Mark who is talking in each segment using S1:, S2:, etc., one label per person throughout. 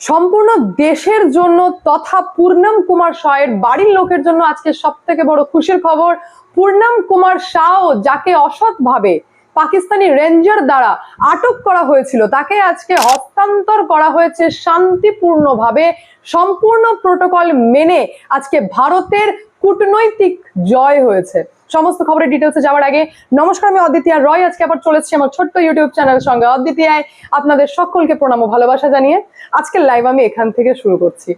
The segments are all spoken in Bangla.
S1: সম্পূর্ণ দেশের জন্য তথা পূর্ণম কুমার শাহের বাড়ির লোকের জন্য আজকে সব থেকে বড় খুশির খবর। পূর্ণম কুমার শাহ যাকে অসৎভাবে পাকিস্তানি রেঞ্জার দ্বারা আটক করা হয়েছিল, তাকে আজকে হস্তান্তর করা হয়েছে শান্তিপূর্ণভাবে। সম্পূর্ণ প্রোটোকল মেনে আজকে ভারতের কূটনৈতিক জয় হয়েছে। সমস্ত খবরের ডিটেলসে যাওয়ার আগে নমস্কার, আমি অদ্বিতীয় রয়। আজকে আবার চলেছি আমার ছোট্ট ইউটিউব চ্যানেলের সঙ্গে। অদ্বিতীয়ায় আপনাদের সকলকে প্রণাম ও ভালোবাসা জানিয়ে আজকের লাইভ আমি এখান থেকে শুরু করছি।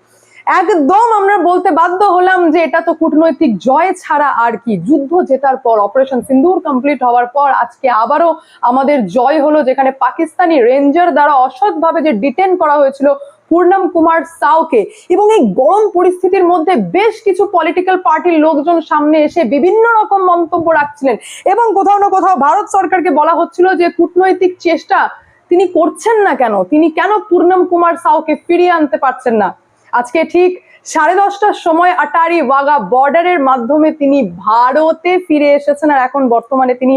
S1: একদম আমরা বলতে বাধ্য হলাম যে এটা তো কূটনৈতিক জয় ছাড়া আর কি। যুদ্ধ জেতার পর অপারেশন সিন্দুর কমপ্লিট হওয়ার পর আজকে আবারও আমাদের জয় হলো যেখানে পাকিস্তানি রেঞ্জার দ্বারা অসৎভাবে যে ডিটেন করা হয়েছিল পূর্ণম কুমার সাউকে। এবং এই গরম পরিস্থিতির মধ্যে বেশ কিছু পলিটিক্যাল পার্টির লোকজন সামনে এসে বিভিন্ন রকম মন্তব্য রাখছিলেন। এবং কোথাও না কোথাও ভারত সরকারকে বলা হচ্ছিল যে, কূটনৈতিক চেষ্টা তিনি করছেন না কেন? তিনি কেন পূর্ণম কুমার সাউকে ফিরিয়ে আনতে পারছেন না? আজকে ঠিক সাড়ে দশটার সময় আটারি ওয়াগা বর্ডারের মাধ্যমে তিনি ভারতে ফিরে এসেছেন আর এখন বর্তমানে তিনি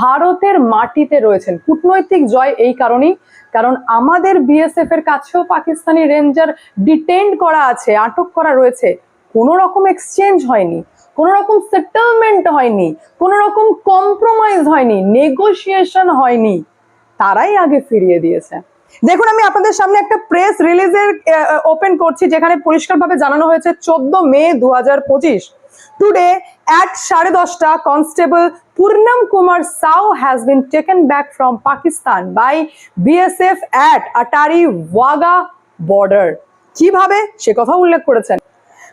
S1: ভারতের মাটিতে রয়েছেন। কূটনৈতিক জয় এই কারণেই, কারণ আমাদের বিএসএফ এর কাছেও পাকিস্তানি রেঞ্জার ডিটেন্ড করা আছে, আটক করা রয়েছে। কোনো রকম এক্সচেঞ্জ হয়নি, কোনো রকম সেটেলমেন্ট হয়নি, কোনো রকম কম্প্রোমাইজ হয়নি নেগোসিয়েশন হয়নি। তারাই আগে ফিরিয়ে দিয়েছে। দেখুন, আমি আপনাদের সামনে একটা প্রেস রিলিজের ওপেন করছি, যেখানে পরিষ্কারভাবে জানানো হয়েছে চোদ্দ মে দু হাজার পঁচিশ। টুডে এক সাড়ে দশটা constable Purnam Kumar Shaw has been taken back from Pakistan by BSF at Attari Wagah border কীভাবে? সে কথা উল্লেখ করেছেন।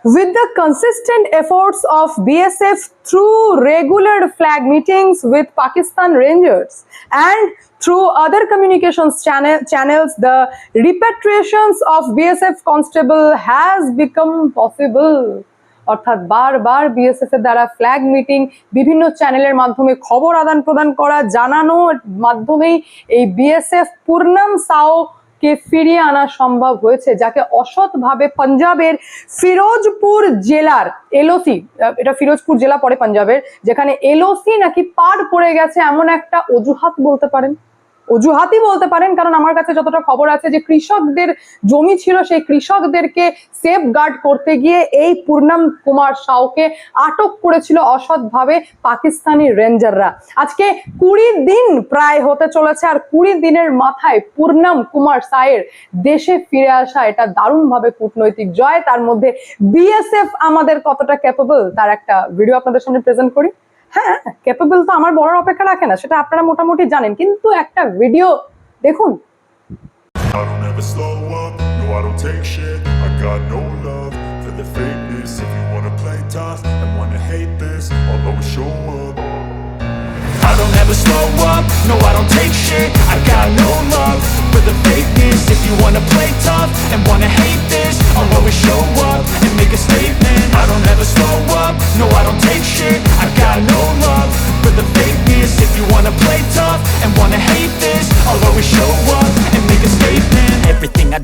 S1: With the consistent efforts of BSF through regular flag meetings with Pakistan Rangers and through other communications channel, channels, the repatriations of BSF constable has become possible. অর্থাৎ বারবার বিএসএফ এর দ্বারা ফ্ল্যাগ মিটিং বিভিন্ন চ্যানেলের মাধ্যমে খবর আদান প্রদান করা জানানোর মাধ্যমেই এই বিএসএফ পূর্ণম সাও কে ফিরিয়ে আনা সম্ভব হয়েছে, যাকে অসৎভাবে পাঞ্জাবের ফিরোজপুর জেলার এলওসি এটা ফিরোজপুর জেলা পড়ে পাঞ্জাবের, যেখানে এলওসি নাকি পার পড়ে গেছে, এমন একটা অজুহাত বলতে পারেন? অজুহাতই বলতে পারেন, কারণ আমার কাছে যতটা খবর আছে যে কৃষকদের জমি ছিল, সেই কৃষকদেরকে সেফ গার্ড করতে গিয়ে এই পূর্ণাম কুমার সাউকে আটক করেছিল অসৎভাবে পাকিস্তানি রেঞ্জাররা। আজকে কুড়ি দিন প্রায় হতে চলেছে আর কুড়ি দিনের মাথায় পূর্ণম কুমার সায়ের দেশে ফিরে আসা, এটা দারুণভাবে কূটনৈতিক জয়। তার মধ্যে বিএসএফ আমাদের কতটা ক্যাপেবল তার একটা ভিডিও আপনাদের সামনে প্রেজেন্ট করি। হ্যাঁ ক্যাপেবল তো আমার বলার অপেক্ষা রাখে না সেটা আপনারা মোটামুটি জানেন। কিন্তু একটা ভিডিও দেখুন।
S2: I don't ever slow up, no I don't take shit.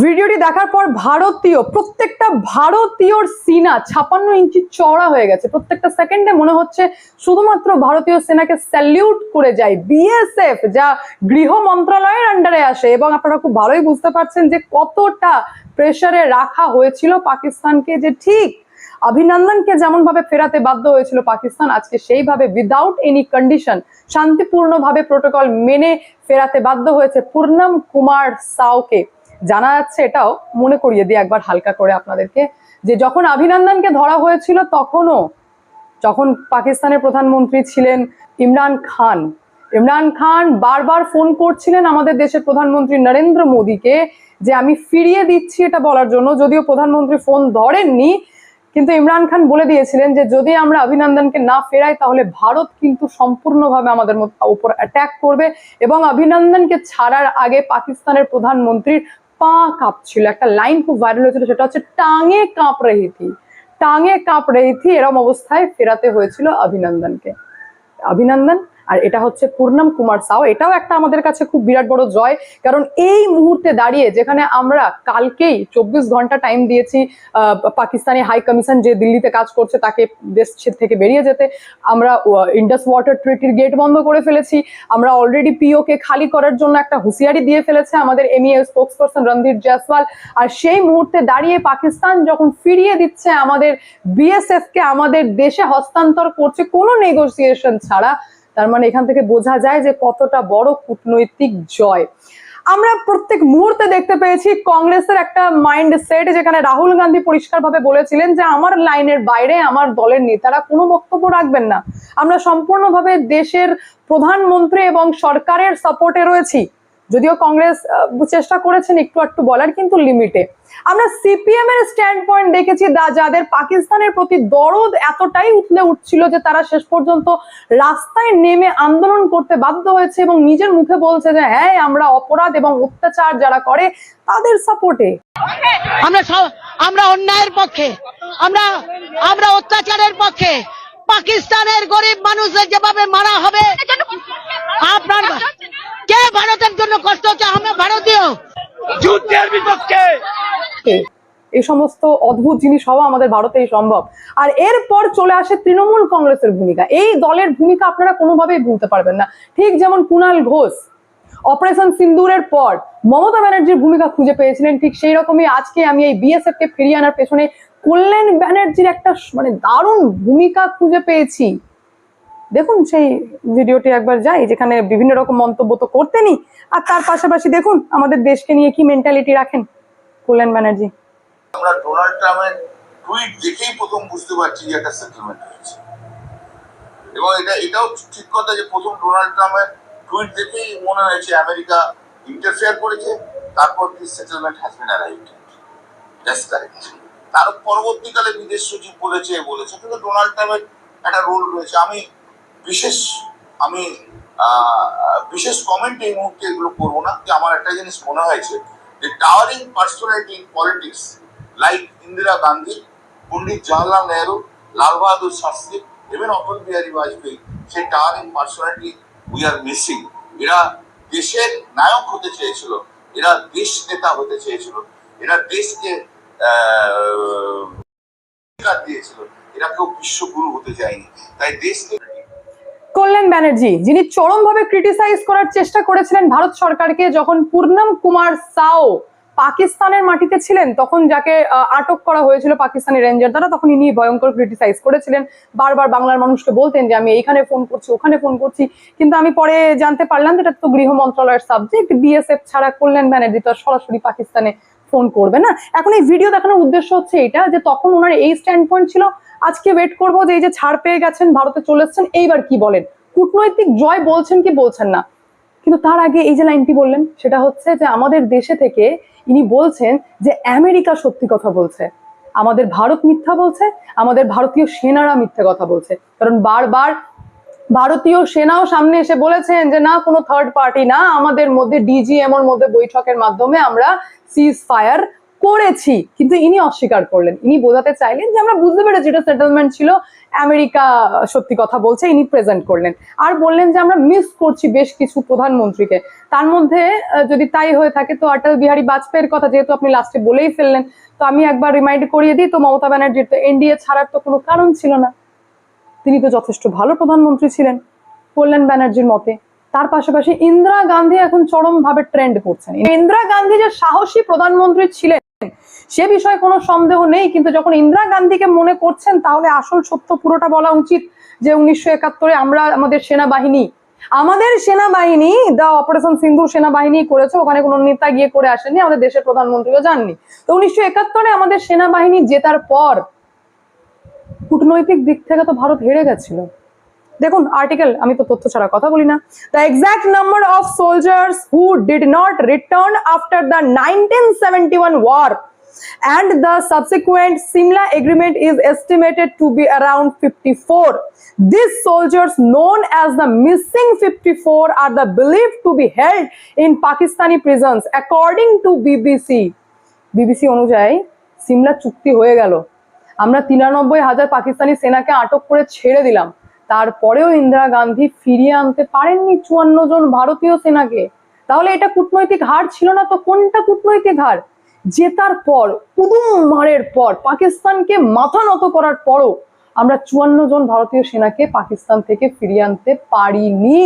S1: ভিডিওটি দেখার পর ভারতীয়, প্রত্যেকটা ভারতীয়র সিনা ছাপান্ন ইঞ্চি চওড়া হয়ে গেছে। প্রত্যেকটা সেকেন্ডে মনে হচ্ছে শুধুমাত্র ভারতীয় সেনাকে স্যালিউট করে যায় বিএসএফ যা গৃহ মন্ত্রণালয়ের আন্ডারে আসে। এবং আপনারা খুব ভালোই বুঝতে পারছেন যে কতটা প্রেসারে রাখা হয়েছিল পাকিস্তানকে যে ঠিক অভিনন্দনকে যেমন ভাবে ফেরাতে বাধ্য হয়েছিল পাকিস্তান, আজকে সেইভাবে উইদাউট এনি কন্ডিশন শান্তিপূর্ণভাবে প্রোটোকল মেনে ফেরাতে বাধ্য হয়েছে। পূর্ণম কুমার সাউকে। জানা যাচ্ছে এটাও মনে করিয়ে দিই একবার হালকা করে আপনাদেরকে যে যখন অভিনন্দনকে ধরা হয়েছিল তখনও যখন পাকিস্তানের প্রধানমন্ত্রী ছিলেন ইমরান খান ইমরান খান বারবার ফোন করছিলেন আমাদের দেশের প্রধানমন্ত্রী নরেন্দ্র মোদীকে যে আমি ফিরিয়ে দিচ্ছি এটা বলার জন্য, যদিও প্রধানমন্ত্রী ফোন ধরেননি, কিন্তু ইমরান খান বলে দিয়েছিলেন যে যদি আমরা অভিনন্দনকে না ফেরাই তাহলে ভারত কিন্তু সম্পূর্ণভাবে আমাদের উপর অ্যাটাক করবে এবং অভিনন্দনকে ছাড়ার আগে পাকিস্তানের প্রধানমন্ত্রীর পা কাঁপছিল, একটা লাইন খুব ভাইরাল হয়েছিল, সেটা হচ্ছে, টাঙে কাঁপ রহি টাঙে কাঁপ রহি এরম অবস্থায় ফেরাতে হয়েছিল অভিনন্দনকে। অভিনন্দন? আর এটা হচ্ছে পূর্ণম কুমার সাও এটাও একটা আমাদের কাছে খুব বিরাট বড় জয়, কারণ এই মুহূর্তে দাঁড়িয়ে যেখানে আমরা কালকেই চব্বিশ ঘণ্টা টাইম দিয়েছি পাকিস্তানি হাই কমিশন যে দিল্লিতে কাজ করছে তাকে দেশ থেকে বেরিয়ে যেতে। আমরা ইন্ডাস ওয়াটার ট্রিটির গেট বন্ধ করে ফেলেছি। আমরা অলরেডি পিওকে খালি করার জন্য একটা হুঁশিয়ারি দিয়ে ফেলেছে আমাদের MEA spokesperson Randhir Jaiswal. আর সেই মুহূর্তে দাঁড়িয়ে পাকিস্তান যখন ফিরিয়ে দিচ্ছে আমাদের বিএসএফ কে আমাদের দেশে হস্তান্তর করছে, কোনো নেগোসিয়েশন ছাড়া তার মানে এখান থেকে বোঝা যায় যে কতটা বড় কূটনৈতিক জয়। আমরা প্রত্যেক মুহূর্তে দেখতে পেয়েছি কংগ্রেসের একটা মাইন্ড সেট যেখানে রাহুল গান্ধী পরিষ্কারভাবে বলেছিলেন যে আমার লাইনের বাইরে আমার দলের নেতারা কোনো বক্তব্য রাখবেন না। আমরা সম্পূর্ণভাবে দেশের প্রধানমন্ত্রী এবং সরকারের সাপোর্টে রয়েছি। যদিও কংগ্রেস চেষ্টা করেছেন একটু একটু বলার, কিন্তু লিমিটে আমরা সিপিএম এর স্ট্যান্ড পয়েন্ট দেখেছি যাদের পাকিস্তানের প্রতি দরদ এতটাই উঠলে উঠছিল যে তারা শেষ পর্যন্ত রাস্তায় নেমে আন্দোলন করতে বাধ্য হয়েছে এবং নিজের মুখে বলছে যে হ্যাঁ আমরা অপরাধ এবং অত্যাচার যারা করে, তাদের সাপোর্টে
S3: আমরা আমরা অন্যায়ের পক্ষে, আমরা আমরা অত্যাচারের পক্ষে পাকিস্তানের গরিব মানুষদের যেভাবে মারা হবে আপনার কে ভারতের জন্য কষ্ট হচ্ছে? আমরা ভারতীয়।
S4: যুদ্ধের বিপক্ষে।
S1: এই সমস্ত অদ্ভুত জিনিস হওয়া আমাদের ভারতেই সম্ভব। আর এরপর চলে আসে তৃণমূল কংগ্রেসের ভূমিকা। এই দলের ভূমিকা আপনারা কোনোভাবেই ভুলতে পারবেন না। ঠিক যেমন কুণাল ঘোষ অপারেশন সিন্দুরের পর মমতা ব্যানার্জির ভূমিকা খুঁজে পেয়েছিলেন। ঠিক সেই রকমই আজকে আমি এই বিএসএফ কে ফিরিয়ে আনার পেছনে কল্যাণ ব্যানার্জির একটা মানে দারুণ ভূমিকা খুঁজে পেয়েছি। দেখুন সেই ভিডিওটি একবার যাই, যেখানে বিভিন্ন রকম মন্তব্য তো করতেনি আর তার পাশাপাশি দেখুন আমাদের দেশকে নিয়ে কি মেন্টালিটি রাখেন কল্যাণ ব্যানার্জি।
S5: আমরা ডোনাল্ড ট্রাম্পের টুইট দেখেই প্রথম বুঝতে পারছি যে একটা সেটেলমেন্ট হয়েছে। এবং এটা, এটাও ঠিক কথা যে প্রথম ডোনাল্ড ট্রাম্পের টুইট দেখেই মনে হয়েছে আমেরিকা ইন্টারফেয়ার করেছে, তারপর this settlement has been arrived that's correct তার পরবর্তীকালে বিদেশ সচিব বলেছে বলেছে। কিন্তু ডোনাল্ড ট্রাম্পের একটা রোল রয়েছে। আমি বিশেষ আমি বিশেষ কমেন্ট এই মুহূর্তে এগুলো করব না। যে আমার একটা জিনিস মনে হয়েছে যে towering personality in politics like Indira Gandhi Pandit Jawaharlal Nehru Lal Bahadur Shastri এবং অটল বিহারী বাজপেয়ী সেই towering personality we are missing এরা দেশের নায়ক হতে চেয়েছিল। এরা দেশ নেতা হতে চেয়েছিল। এরা দেশকে
S1: কল্যাণ ব্যানার্জি, যিনি চরমভাবে ক্রিটিসাইজ করার চেষ্টা করেছিলেন ভারত সরকারকে, যখন পূর্ণম কুমার সাও পাকিস্তানের মাটিতে ছিলেন, তখন যাকে আটক করা হয়েছিল পাকিস্তানি রেঞ্জার দ্বারা, তখন ইনি ভয়ঙ্কর ক্রিটিসাইজ করেছিলেন। বারবার বাংলার মানুষকে বলতেন যে, আমি এইখানে ফোন করছি, ওখানে ফোন করছি। কিন্তু আমি পরে জানতে পারলাম যে, এটা তো গৃহ মন্ত্রণালয়ের সাবজেক্ট বিএসএফ ছাড়া কল্যাণ ব্যানার্জি তো সরাসরি পাকিস্তানে ফোন করবে, না? এখন এই ভিডিও দেখানোর উদ্দেশ্য হচ্ছে এটা, যে তখন ওনার এই স্ট্যান্ড পয়েন্ট ছিল, আজকে ওয়েট করব যে এই যে ছাড় পেয়ে গেছেন, ভারতে চলে এসছেন, এইবার কি বলেন? কূটনৈতিক জয় বলছেন কি বলছেন না? কিন্তু তার আগে এই যে লাইনটি বললেন, সেটা হচ্ছে যে আমাদের দেশে থেকে ইনি বলছেন যে আমেরিকা সত্যি কথা বলছে, আমাদের ভারত মিথ্যা বলছে, আমাদের ভারতীয় সেনারা মিথ্যা কথা বলছে। কারণ বারবার ভারতীয় সেনাও সামনে এসে বলেছেন যে, না, কোনো থার্ড পার্টি না। আমাদের মধ্যে ডিজিএমওর মধ্যে বৈঠকের মাধ্যমে আমরা সিজ ফায়ার করেছি। কিন্তু ইনি অস্বীকার করলেন। ইনি বোঝাতে চাইলেন যে, আমরা বুঝতে পেরেছি এটা সেটেলমেন্ট ছিল। আমেরিকা সত্যি কথা বলছে, ইনি প্রেজেন্ট করলেন। আর বললেন যে, আমরা মিস করছি বেশ কিছু প্রধানমন্ত্রীকে। তার মধ্যে যদি তাই হয়ে থাকে তো অটল বিহারী বাজপেয়ীর কথা যেহেতু আপনি লাস্টে বলেই ফেললেন, তো আমি একবার রিমাইন্ড করিয়ে দিই, তো মমতা ব্যানার্জির তো এনডিএ ছাড়ার তো কোনো কারণ ছিল না। তিনি তো যথেষ্ট ভালো প্রধানমন্ত্রী ছিলেন। কল্যাণ ব্যানার্জির মতে, তার পাশাপাশি ইন্দিরা গান্ধী এখন চরমভাবে ট্রেন্ড করছেন। ইন্দিরা গান্ধী যে সাহসী প্রধানমন্ত্রী ছিলেন, সে বিষয়ে কোনো সন্দেহ নেই, কিন্তু যখন ইন্দিরা গান্ধীকে মনে করছেন, তাহলে আসল সত্য পুরোটা বলা উচিত যে উনিশশো একাত্তরে আমরা আমাদের সেনাবাহিনী আমাদের সেনাবাহিনী দা অপারেশন সিন্ধু সেনাবাহিনী করেছে, ওখানে কোনো নেতা গিয়ে করে আসেনি আমাদের দেশের প্রধানমন্ত্রীও যাননি। তো উনিশশো একাত্তরে আমাদের সেনাবাহিনী জেতার পর কূটনৈতিক দিক থেকে তো ভারত হেরে গেছিল দেখুন আর্টিকেল আমি তো তথ্য ছাড়া কথা বলি না the exact number of soldiers who did not return after the nineteen seventy one war and the subsequent Simla agreement is estimated to be around 54. These soldiers, known as the missing 54, are the believed to be held in Pakistani prisons, according to BBC. BBC অনুযায়ী সিমলা চুক্তি হয়ে গেল আমরা তিরানব্বই হাজার পাকিস্তানি সেনাকে আটক করে ছেড়ে দিলাম। তারপরেও ইন্দিরা গান্ধী ফিরিয়ে আনতে পারেননি চুয়ান্ন জন ভারতীয় সেনাকে। তাহলে এটা কূটনৈতিক হার ছিল না তো কোনটা কূটনৈতিক হার? জেতার পর কুদুম মারের পর, পাকিস্তানকে মাথা নত করার পরও আমরা চুয়ান্ন জন ভারতীয় সেনাকে পাকিস্তান থেকে ফিরিয়ে আনতে পারিনি।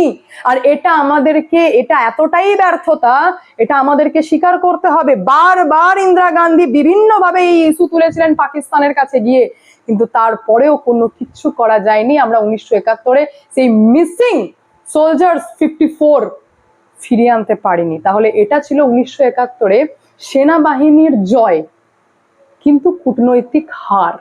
S1: আর এটা আমাদেরকে, এটা এতটাই ব্যর্থতা, এটা আমাদেরকে স্বীকার করতে হবে। বারবার ইন্দিরা গান্ধী বিভিন্নভাবে এই ইস্যু তুলেছিলেন পাকিস্তানের কাছে গিয়ে। কিন্তু তারপরেও কোনো কিচ্ছু করা যায়নি। আমরা উনিশশো একাত্তরে সেই মিসিং সোলজার্স ফিফটি ফোর ফিরিয়ে আনতে পারিনি। তাহলে এটা ছিল উনিশশো একাত্তরে সেনাবাহিনীর জয়, কিন্তু কূটনৈতিক হার।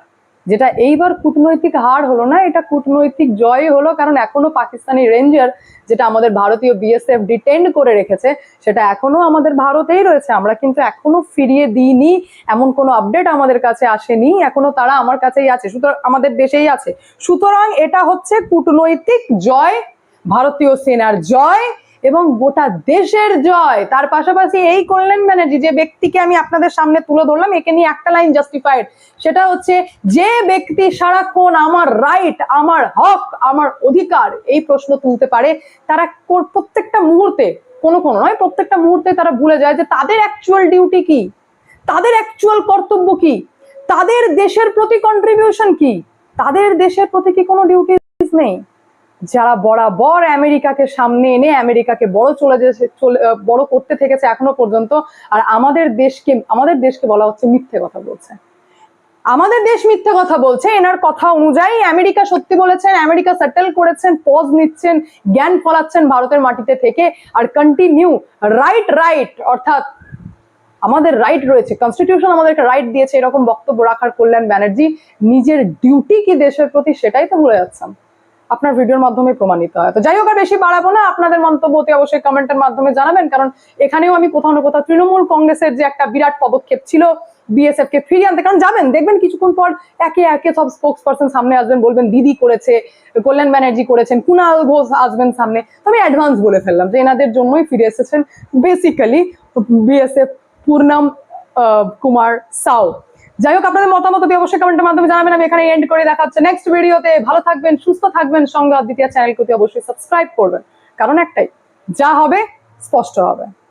S1: যেটা এইবার কূটনৈতিক হার হলো না, এটা কূটনৈতিক জয় হলো, কারণ এখনও পাকিস্তানি রেঞ্জার যেটা আমাদের ভারতীয় বিএসএফ ডিটেন্ড করে রেখেছে, সেটা এখনও আমাদের ভারতেই রয়েছে। আমরা কিন্তু এখনও ফিরিয়ে দিইনি, এমন কোনো আপডেট আমাদের কাছে আসেনি, এখনও তারা আমার কাছেই আছে, সুতরাং আমাদের দেশেই আছে। সুতরাং এটা হচ্ছে কূটনৈতিক জয়, ভারতীয় সেনার জয় এবং গোটা দেশের জয়। তার পাশাপাশি এই কল্যাণ ব্যানার্জি, যে ব্যক্তিকে আমি আপনাদের সামনে তুলে ধরলাম, একে নিয়ে একটা লাইন জাস্টিফাইড সেটা হচ্ছে, যে ব্যক্তি সারাক্ষণ আমার রাইট আমার হক, আমার অধিকার, এই প্রশ্ন তুলতে পারে। তারা প্রত্যেকটা মুহূর্তে, কোনো কোনো নয়, প্রত্যেকটা মুহূর্তে তারা ভুলে যায় যে তাদের অ্যাকচুয়াল ডিউটি কি? তাদের অ্যাকচুয়াল কর্তব্য কি? তাদের দেশের প্রতি কন্ট্রিবিউশন কি? তাদের দেশের প্রতি কি কোনো ডিউটিস নেই? যারা বরাবর আমেরিকাকে সামনে এনে আমেরিকাকে বড় চলে চলে বড় করতে থেকেছে এখনও পর্যন্ত। আর আমাদের দেশকে আমাদের দেশকে বলা হচ্ছে মিথ্যে কথা বলছে। আমাদের দেশ মিথ্যে কথা বলছে, এনার কথা অনুযায়ী আমেরিকা সত্যি বলেছেন, আমেরিকা সেটেল করেছেন পজ নিচ্ছেন, জ্ঞান ফলাচ্ছেন ভারতের মাটিতে থেকে। আর কন্টিনিউ রাইট রাইট অর্থাৎ আমাদের রাইট রয়েছে। কনস্টিটিউশন আমাদেরকে রাইট দিয়েছে, এরকম বক্তব্য রাখার কল্যাণ ব্যানার্জি, নিজের ডিউটি কি দেশের প্রতি সেটাই তো ভুলে যাচ্ছেন। আপনার ভিডিওর মাধ্যমে প্রমাণিত হয়। তো যাই হোক, আর বেশি বাড়াবো না। আপনাদের মন্তব্য অতি অবশ্যই কমেন্টের মাধ্যমে জানাবেন, কারণ এখানেও আমি কোথাও না কোথাও তৃণমূল কংগ্রেসের যে একটা বিরাট পদক্ষেপ ছিল বিএসএফ কে ফিরিয়ে আনতে। কারণ যাবেন, দেখবেন কিছুক্ষণ পর একে একে সব স্পোক্স পার্সন সামনে আসবেন, বলবেন, দিদি করেছে, কল্যাণ ব্যানার্জি করেছেন, কুনাল ঘোষ আসবেন সামনে। তো আমি অ্যাডভান্স বলে ফেললাম যে এনাদের জন্যই ফিরে এসেছেন। Basically BSF Purnam Kumar Shaw. যাই হোক, আপনাদের মতামত অবশ্যই কমেন্টের মাধ্যমে জানাবেন। আমি এখানে এন্ড করে দেখাচ্ছে নেক্সট ভিডিওতে। ভালো থাকবেন, সুস্থ থাকবেন, সঙ্গে দ্বিতীয় চ্যানেলকে অতি অবশ্যই সাবস্ক্রাইব করবেন। কারণ একটাই, যা হবে, স্পষ্ট হবে।